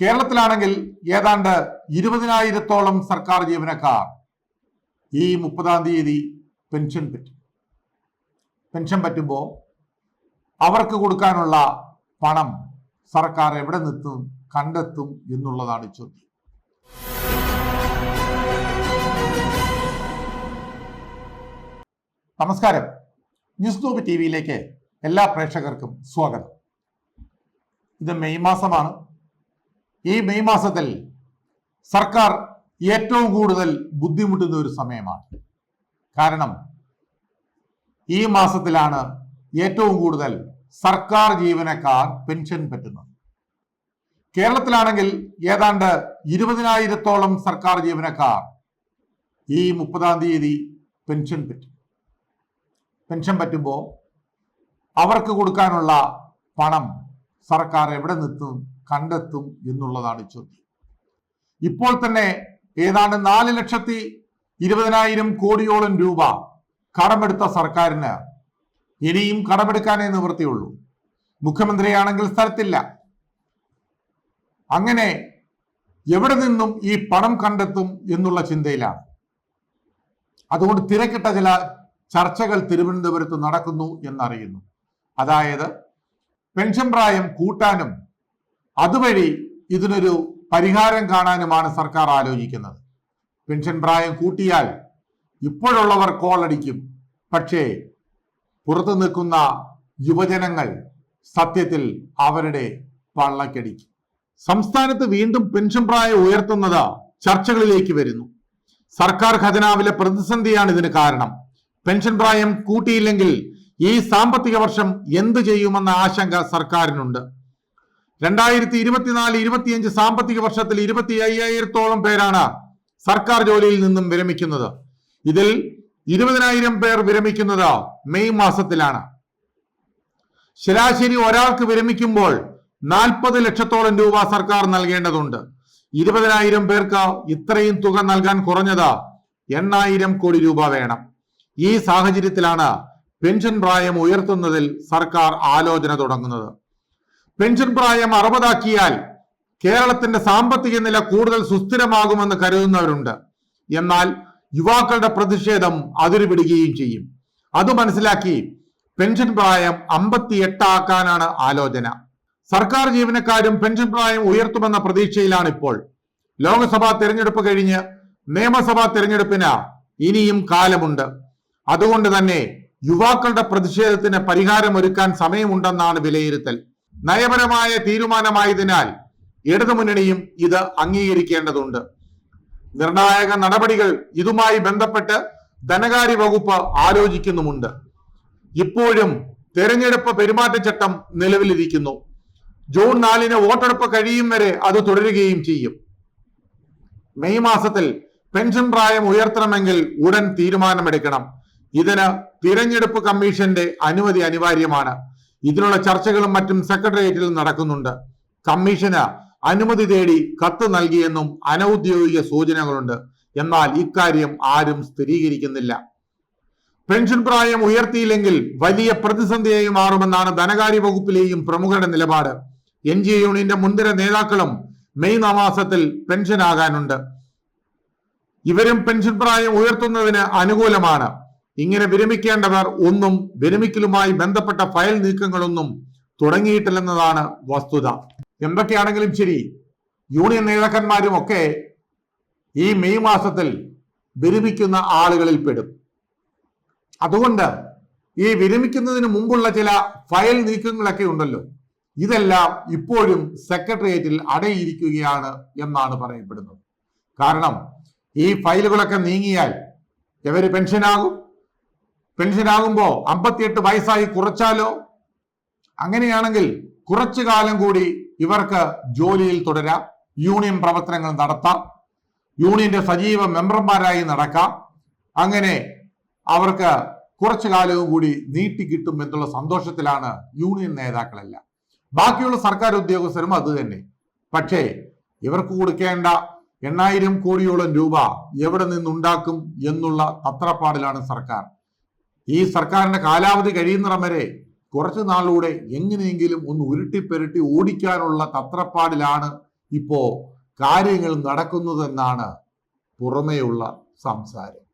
കേരളത്തിലാണെങ്കിൽ ഏതാണ്ട് ഇരുപതിനായിരത്തോളം സർക്കാർ ജീവനക്കാർ ഈ മുപ്പതാം തീയതി പെൻഷൻ പറ്റും. പെൻഷൻ പറ്റുമ്പോൾ അവർക്ക് കൊടുക്കാനുള്ള പണം സർക്കാർ എവിടെ നിന്നും കണ്ടെത്തും എന്നുള്ളതാണ് ചോദ്യം. നമസ്കാരം. ന്യൂസ് ഗ്രൂപ്പ് ടി വിയിലേക്ക് എല്ലാ പ്രേക്ഷകർക്കും സ്വാഗതം. ഇത് മെയ് മാസമാണ്. ഈ മെയ് മാസത്തിൽ സർക്കാർ ഏറ്റവും കൂടുതൽ ബുദ്ധിമുട്ടുന്ന ഒരു സമയമാണ്. കാരണം ഈ മാസത്തിലാണ് ഏറ്റവും കൂടുതൽ സർക്കാർ ജീവനക്കാർ പെൻഷൻ പറ്റുന്നത്. കേരളത്തിലാണെങ്കിൽ ഏതാണ്ട് ഇരുപതിനായിരത്തോളം സർക്കാർ ജീവനക്കാർ ഈ മുപ്പതാം തീയതി പെൻഷൻ പറ്റും. പെൻഷൻ പറ്റുമ്പോൾ അവർക്ക് കൊടുക്കാനുള്ള പണം സർക്കാർ എവിടെ നിന്നും കണ്ടെത്തും എന്നുള്ളതാണ് ചോദ്യം. ഇപ്പോൾ തന്നെ ഏതാണ്ട് നാല് ലക്ഷത്തി ഇരുപതിനായിരം കോടിയോളം രൂപ കടമെടുത്ത സർക്കാരിന് ഇനിയും കടമെടുക്കാനേ നിവൃത്തിയുള്ളൂ. മുഖ്യമന്ത്രിയാണെങ്കിൽ സ്ഥലത്തില്ല. അങ്ങനെ എവിടെ നിന്നും ഈ പണം കണ്ടെത്തും എന്നുള്ള ചിന്തയിലാണ്. അതുകൊണ്ട് തിരക്കിട്ട ചില ചർച്ചകൾ തിരുവനന്തപുരത്ത് നടക്കുന്നു എന്നറിയുന്നു. അതായത് പെൻഷൻ പ്രായം കൂട്ടാനും അതുവഴി ഇതിനൊരു പരിഹാരം കാണാനുമാണ് സർക്കാർ ആലോചിക്കുന്നത്. പെൻഷൻ പ്രായം കൂട്ടിയാൽ ഇപ്പോഴുള്ളവർ കോളടിക്കും പക്ഷേ പുറത്തു നിൽക്കുന്ന യുവജനങ്ങൾ സത്യത്തിൽ അവരുടെ പള്ളക്കടിക്കും. സംസ്ഥാനത്ത് വീണ്ടും പെൻഷൻ പ്രായം ഉയർത്തുന്നത് ചർച്ചകളിലേക്ക് വരുന്നു. സർക്കാർ ഖജനാവിലെ പ്രതിസന്ധിയാണ് ഇതിന് കാരണം. പെൻഷൻ പ്രായം കൂട്ടിയില്ലെങ്കിൽ ഈ സാമ്പത്തിക വർഷം എന്തു ചെയ്യുമെന്ന ആശങ്ക സർക്കാരിനുണ്ട്. രണ്ടായിരത്തി ഇരുപത്തിനാല് ഇരുപത്തിയഞ്ച് സാമ്പത്തിക വർഷത്തിൽ ഇരുപത്തി അയ്യായിരത്തോളം പേരാണ് സർക്കാർ ജോലിയിൽ നിന്നും വിരമിക്കുന്നത്. ഇതിൽ ഇരുപതിനായിരം പേർ വിരമിക്കുന്നത് മെയ് മാസത്തിലാണ്. ശരാശരി ഒരാൾക്ക് വിരമിക്കുമ്പോൾ നാൽപ്പത് ലക്ഷത്തോളം രൂപ സർക്കാർ നൽകേണ്ടതുണ്ട്. ഇരുപതിനായിരം പേർക്ക് ഇത്രയും തുക നൽകാൻ കുറഞ്ഞത് എണ്ണായിരം കോടി രൂപ വേണം. ഈ സാഹചര്യത്തിലാണ് പെൻഷൻ പ്രായം ഉയർത്തുന്നതിൽ സർക്കാർ ആലോചന തുടങ്ങുന്നത്. പെൻഷൻ പ്രായം അറുപതാക്കിയാൽ കേരളത്തിന്റെ സാമ്പത്തിക നില കൂടുതൽ സുസ്ഥിരമാകുമെന്ന് കരുതുന്നവരുണ്ട്. എന്നാൽ യുവാക്കളുടെ പ്രതിഷേധം അതിരുപിടുകയും ചെയ്യും. അത് മനസ്സിലാക്കി പെൻഷൻ പ്രായം അമ്പത്തിയെട്ട് ആക്കാനാണ് ആലോചന. സർക്കാർ ജീവനക്കാരും പെൻഷൻ പ്രായം ഉയർത്തുമെന്ന പ്രതീക്ഷയിലാണ് ഇപ്പോൾ ലോക്സഭാ തെരഞ്ഞെടുപ്പ് കഴിഞ്ഞ് നിയമസഭാ തെരഞ്ഞെടുപ്പിന് ഇനിയും കാലമുണ്ട്. അതുകൊണ്ട് തന്നെ യുവാക്കളുടെ പ്രതിഷേധത്തിന് പരിഹാരമൊരുക്കാൻ സമയമുണ്ടെന്നാണ് വിലയിരുത്തൽ. നയപരമായ തീരുമാനമായതിനാൽ ഇടതുമുന്നണിയും ഇത് അംഗീകരിക്കേണ്ടതുണ്ട്. നിർണായക നടപടികൾ ഇതുമായി ബന്ധപ്പെട്ട് ധനകാര്യ വകുപ്പ് ആലോചിക്കുന്നുമുണ്ട്. ഇപ്പോഴും തെരഞ്ഞെടുപ്പ് പെരുമാറ്റച്ചട്ടം നിലവിലിരിക്കുന്നു. ജൂൺ നാലിന് വോട്ടെടുപ്പ് കഴിയും വരെ അത് തുടരുകയും ചെയ്യും. മെയ് മാസത്തിൽ പെൻഷൻ പ്രായം ഉയർത്തണമെങ്കിൽ ഉടൻ തീരുമാനമെടുക്കണം. ഇതിന് തിരഞ്ഞെടുപ്പ് കമ്മീഷന്റെ അനുമതി അനിവാര്യമാണ്. ഇതിനുള്ള ചർച്ചകളും മറ്റും സെക്രട്ടേറിയറ്റിൽ നടക്കുന്നുണ്ട്. കമ്മീഷന് അനുമതി തേടി കത്ത് നൽകിയെന്നും അനൌദ്യോഗിക സൂചനകളുണ്ട്. എന്നാൽ ഇക്കാര്യം ആരും സ്ഥിരീകരിക്കുന്നില്ല. പെൻഷൻ പ്രായം ഉയർത്തിയില്ലെങ്കിൽ വലിയ പ്രതിസന്ധിയായി മാറുമെന്നാണ് ധനകാര്യ വകുപ്പിലെയും പ്രമുഖരുടെ നിലപാട്. എൻ ജി യൂണിയന്റെ മുൻനിര നേതാക്കളും മെയ് മാസത്തിൽ പെൻഷനാകാനുണ്ട്. ഇവരും പെൻഷൻ പ്രായം ഉയർത്തുന്നതിന് അനുകൂലമാണ്. ഇങ്ങനെ വിരമിക്കേണ്ടവർ ഒന്നും വിരമിക്കലുമായി ബന്ധപ്പെട്ട ഫയൽ നീക്കങ്ങളൊന്നും തുടങ്ങിയിട്ടില്ലെന്നതാണ് വസ്തുത. എന്തൊക്കെയാണെങ്കിലും ശരി യൂണിയൻ നേതാക്കന്മാരും ഒക്കെ ഈ മെയ് മാസത്തിൽ വിരമിക്കുന്ന ആളുകളിൽ പെടും. അതുകൊണ്ട് ഈ വിരമിക്കുന്നതിന് മുമ്പുള്ള ചില ഫയൽ നീക്കങ്ങളൊക്കെ ഉണ്ടല്ലോ ഇതെല്ലാം ഇപ്പോഴും സെക്രട്ടേറിയറ്റിൽ അടയിരിക്കുകയാണ് എന്നാണ് പറയപ്പെടുന്നത്. കാരണം ഈ ഫയലുകളൊക്കെ നീങ്ങിയാൽ എവര് പെൻഷനാകും? പെൻഷനാകുമ്പോൾ അമ്പത്തിയെട്ട് വയസ്സായി കുറച്ചാലോ? അങ്ങനെയാണെങ്കിൽ കുറച്ചു കാലം കൂടി ഇവർക്ക് ജോലിയിൽ തുടരാം. യൂണിയൻ പ്രവർത്തനങ്ങൾ നടത്താം. യൂണിയന്റെ സജീവ മെമ്പർമാരായി നടക്കാം. അങ്ങനെ അവർക്ക് കുറച്ചു കാലവും കൂടി നീട്ടിക്കിട്ടും എന്നുള്ള സന്തോഷത്തിലാണ് യൂണിയൻ നേതാക്കളെല്ലാം. ബാക്കിയുള്ള സർക്കാർ ഉദ്യോഗസ്ഥരും അത് തന്നെ. പക്ഷേ ഇവർക്ക് കൊടുക്കേണ്ട എണ്ണായിരം കോടിയോളം രൂപ എവിടെ നിന്നുണ്ടാക്കും എന്നുള്ള തത്രപ്പാടിലാണ് സർക്കാർ. ഈ സർക്കാരിന്റെ കാലാവധി കഴിയുന്നിടം വരെ കുറച്ചു നാളിലൂടെ എങ്ങനെയെങ്കിലും ഒന്ന് ഉരുട്ടിപ്പെരുട്ടി ഓടിക്കാനുള്ള തത്രപ്പാടിലാണ് ഇപ്പോ കാര്യങ്ങൾ നടക്കുന്നതെന്നാണ് പുറമേയുള്ള സംസാരം.